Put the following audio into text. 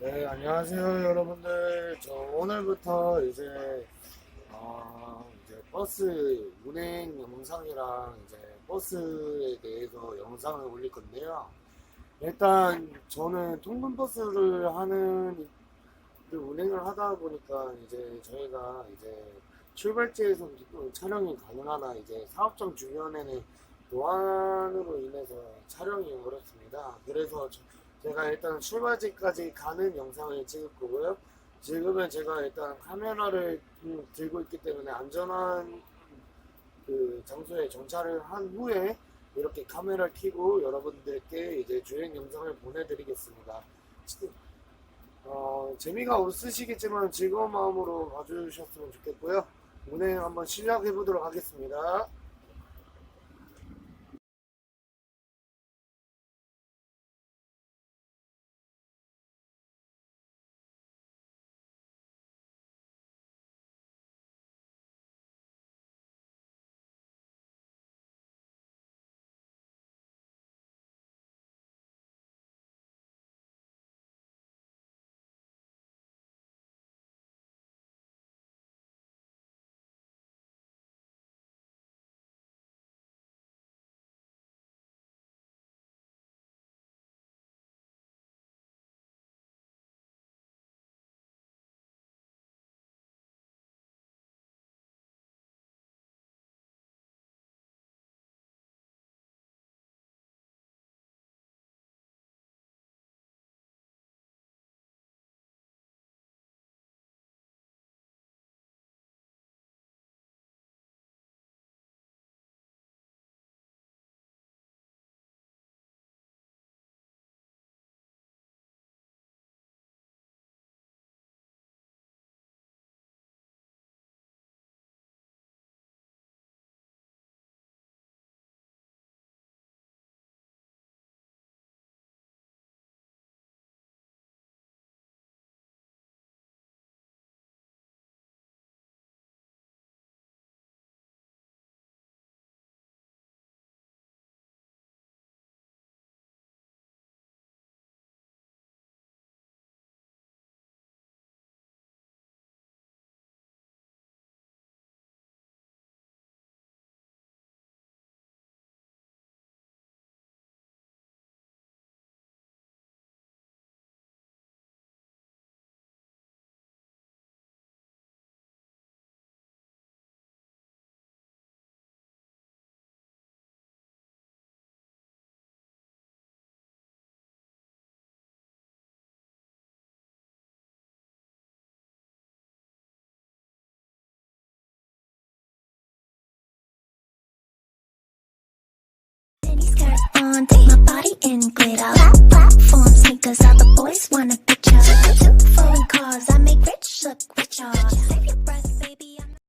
네, 안녕하세요, 여러분들. 저 오늘부터 이제, 어, 이제 버스 운행 영상이랑 이제 버스에 대해서 영상을 올릴 건데요. 일단 저는 통근버스를 하는 그 운행을 하다 보니까 이제 저희가 이제 출발지에서 촬영이 가능하나 이제 사업장 주변에는 노안으로 인해서 촬영이 어렵습니다. 그래서 저- 제가 일단 출발지까지 가는 영상을 찍을 거고요. 지금은 제가 일단 카메라를 음, 들고 있기 때문에 안전한 그 장소에 정차를 한 후에 이렇게 카메라를 켜고 여러분들께 이제 주행 영상을 보내드리겠습니다. 어, 재미가 없으시겠지만 즐거운 마음으로 봐주셨으면 좋겠고요. 운행 한번 시작해 보도록 하겠습니다. on, take my body in glitter. Platform sneaker.